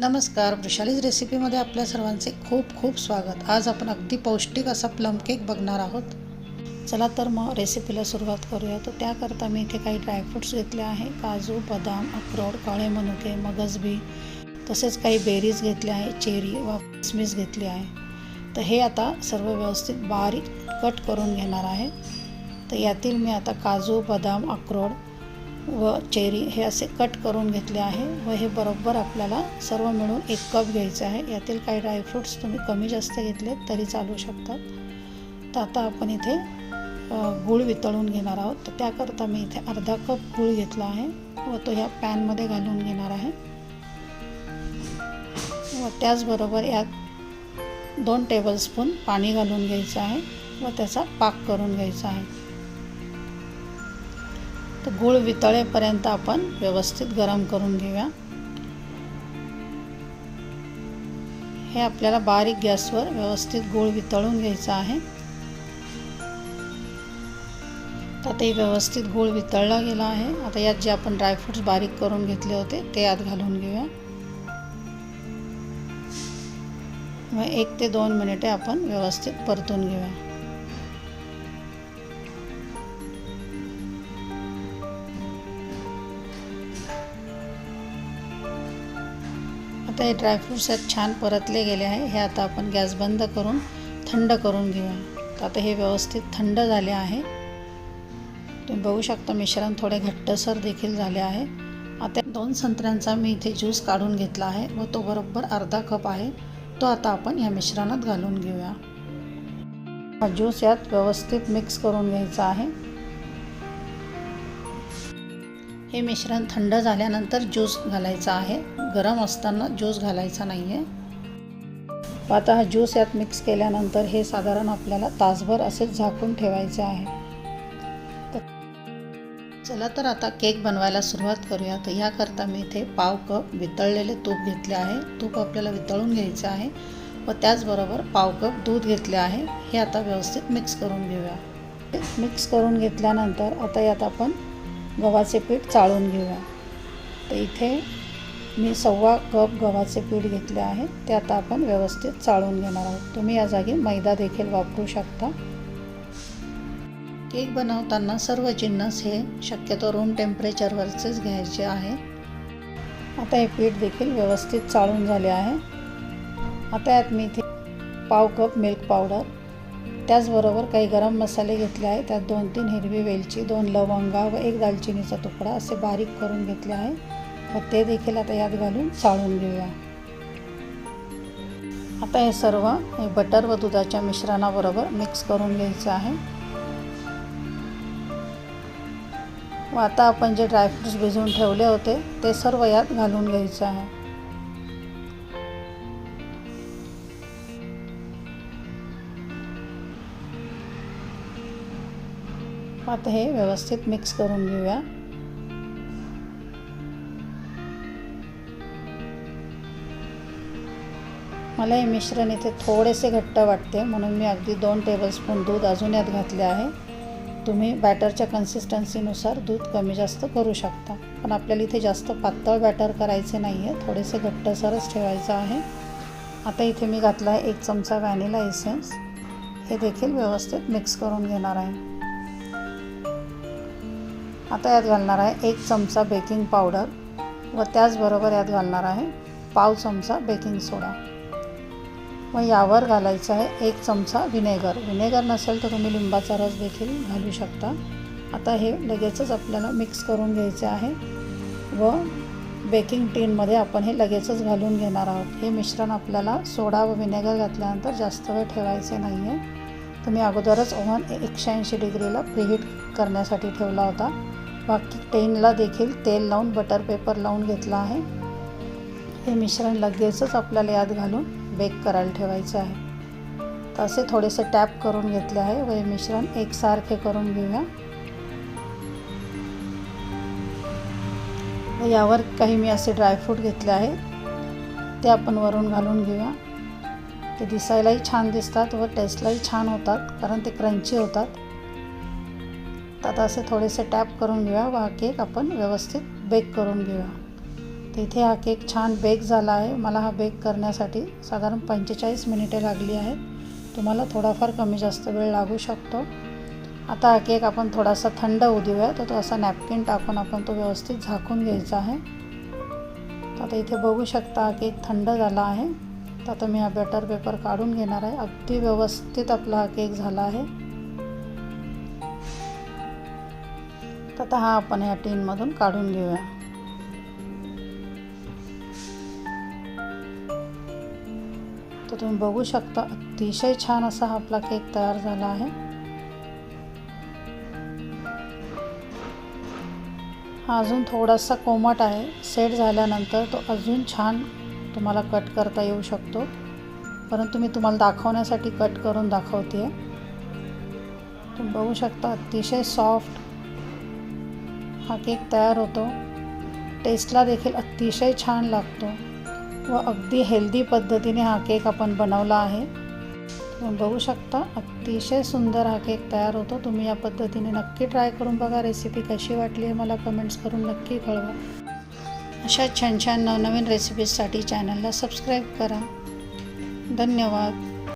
नमस्कार वृषालीज रेसिपीमध्ये आपल्या सर्वांचे खूप खूप स्वागत. आज आपण अगदी पौष्टिक असा प्लम केक बघणार आहोत. चला तर मग रेसिपीला सुरुवात करूया. तर त्याकरता मी इथे काही ड्रायफ्रूट्स घेतले आहे. काजू बदाम अक्रोड काळे मनुके मगजबी तसेच काही बेरीज घेतले आहे चेरी व किसमिस घेतली आहे. तर हे आता सर्व व्यवस्थित बारीक कट करून घेणार आहे. तर यातील मी आता काजू बदाम अक्रोड व चेरी हे असे कट करून घेतले आहे व हे बरोबर आपल्याला सर्व मिळून एक कप घ्यायचं आहे. यातील काही ड्रायफ्रूट्स तुम्ही कमी जास्त घेतले तरी चालू शकतात. तर आता आपण इथे गूळ वितळून घेणार आहोत. तर त्याकरता मी इथे अर्धा कप गूळ घेतला आहे व तो ह्या पॅनमध्ये घालून घेणार आहे. व त्याचबरोबर यात दोन टेबलस्पून पाणी घालून घ्यायचं आहे व त्याचा पाक करून घ्यायचा आहे. तर गूळ वितळेपर्यंत आपण व्यवस्थित गरम करून घेऊया. हे आपल्याला बारीक गॅसवर व्यवस्थित गूळ वितळून घ्यायचा आहे. तर ते व्यवस्थित गूळ वितळला गेला आहे. आता यात जे आपण ड्रायफ्रूट्स बारीक करून घेतले होते ते यात घालून घेऊया. मग एक ते दोन मिनिटे आपण व्यवस्थित परतून घेऊया. हे ड्रायफ्रूट्स यात छान परतले गेले आहे. हे आता आपण गॅस बंद करून थंड करून घेऊया. तर आता हे व्यवस्थित थंड झाले आहे. तुम्ही बघू शकता मिश्रण थोडे घट्टसर देखील झाले आहे. आता दोन संत्र्यांचा मी इथे ज्यूस काढून घेतला आहे व तो बरोबर अर्धा कप आहे. तो आता आपण या मिश्रणात घालून घेऊया. हा ज्यूस यात व्यवस्थित मिक्स करून घ्यायचा आहे. हे मिश्रण थंड झाल्यानंतर ज्यूस घालायचा आहे. गरम असताना ज्यूस घालायचा नाही आहे आता हा ज्यूस यात मिक्स केल्यानंतर हे साधारण आपल्याला तासभर असेच झाकून ठेवायचे आहे. तर चला तर आता केक बनवायला सुरुवात करूया. तर याकरता मी इथे पाव कप वितळलेले तूप घेतले आहे. तूप आपल्याला वितळून घ्यायचं आहे व त्याचबरोबर पाव कप दूध घेतले आहे. हे आता व्यवस्थित मिक्स करून घेऊया. मिक्स करून घेतल्यानंतर आता यात आपण गव्हाचे पीठ चाळून घेऊया. तर इथे मी सव्वा कप गव्हाचे पीठ घेतले आहे. ते आता आपण व्यवस्थित चाळून घेणार आहोत. तुम्ही या जागी मैदा देखील वापरू शकता. केक बनवताना सर्व जिन्नस हे शक्यतो रूम टेम्परेचरवरचेच घ्यायचे आहे. आता हे पीठ देखील व्यवस्थित चाळून झाले आहे. आता यात मी इथे पाव कप मिल्क पावडर त्याचबरोबर काही गरम मसाले घेतले आहे त्यात दोन तीन हिरवी वेलची दोन लवंगा व एक दालचिनीचा तुकडा असे बारीक करून घेतले आहे. व ते देखील आता यात घालून चाळून घेऊया. आता हे सर्व हे बटर व दुधाच्या मिश्रणाबरोबर मिक्स करून घ्यायचं आहे. व आता आपण जे ड्रायफ्रूट्स भिजवून ठेवले होते ते सर्व यात घालून घ्यायचं आहे. आता हे व्यवस्थित मिक्स करून घेऊया. मला हे मिश्रण इथे थोडेसे घट्ट वाटते म्हणून मी अगदी दोन टेबलस्पून दूध अजून यात घातले आहे. तुम्ही बॅटरच्या कन्सिस्टन्सीनुसार दूध कमी जास्त करू शकता. पण आपल्याला इथे जास्त पातळ बॅटर करायचे नाही आहे थोडेसे घट्टसरच ठेवायचं आहे. आता इथे मी घातला आहे एक चमचा व्हॅनिला एसेन्स हे देखील व्यवस्थित मिक्स करून घेणार आहे. आता यात घालणार आहे एक चमचा बेकिंग पावडर व त्याचबरोबर यात घालणार आहे पाव चमचा बेकिंग सोडा. व यावर घालायचं आहे एक चमचा व्हिनेगर विनेगर नसेल तर तुम्ही लिंबाचा रस देखील घालू शकता. आता हे लगेचच आपल्याला मिक्स करून घ्यायचे आहे व बेकिंग टीनमध्ये आपण हे लगेचच घालून घेणार आहोत. हे मिश्रण आपल्याला सोडा व विनेगर घातल्यानंतर जास्त वेळ ठेवायचे नाही आहे तुम्ही अगोदरच ओव्हन एकशे ऐंशी डिग्रीला प्रीहीट करण्यासाठी ठेवला होता. बाकी टेनला देखील तेल लावून बटर पेपर लावून घेतला आहे. हे मिश्रण लगेचच आपल्याला यात घालून बेक करायला ठेवायचं आहे. तर असे थोडेसे टॅप करून घेतले आहे व हे मिश्रण एकसारखे करून घेऊया. व यावर काही मी असे ड्रायफ्रूट घेतले आहे. ते आपण वरून घालून घेऊया. ते दिसायलाही छान दिसतात व टेस्टलाही छान होतात कारण ते क्रंची होतात. तर आता असे थोडेसे टॅप करून घेऊया व हा केक आपण व्यवस्थित बेक करून घेऊया. तर इथे हा केक छान बेक झाला आहे. मला हा बेक करण्यासाठी साधारण पंचेचाळीस मिनिटे लागली आहेत. तुम्हाला थोडाफार कमी जास्त वेळ लागू शकतो. आता हा केक आपण थोडासा थंड होऊ देऊया तर तो असा नॅपकिन टाकून आपण तो व्यवस्थित झाकून घ्यायचा आहे. तर आता इथे बघू शकता हा केक थंड झाला आहे. तर आता मी हा बटर पेपर काढून घेणार आहे. अगदी व्यवस्थित आपला हा केक झाला आहे. तर आता हा आपण या टीनमधून काढून घेऊया. तर तुम्ही बघू शकता अतिशय छान असा हा आपला केक तयार झाला आहे. हा अजून थोडासा कोमट आहे. सेट झाल्यानंतर तो अजून छान तुम्हाला कट करता येऊ शकतो. परंतु मी तुम्हाला दाखवण्यासाठी कट करून दाखवते तुम्ही बघू शकता अतिशय सॉफ्ट हा केक तयार होतो. टेस्टला देखील अतिशय छान लागतो व अगदी हेल्दी पद्धतीने हा केक आपण बनवला आहे. तुम्ही बघू शकता अतिशय सुंदर हा केक तयार होतो. तुम्ही या पद्धतीने नक्की ट्राय करून बघा. रेसिपी कशी वाटली आहे मला कमेंट्स करून नक्की कळवा. अशा छान छान नवनवीन रेसिपीजसाठी चॅनलला सबस्क्राईब करा. धन्यवाद.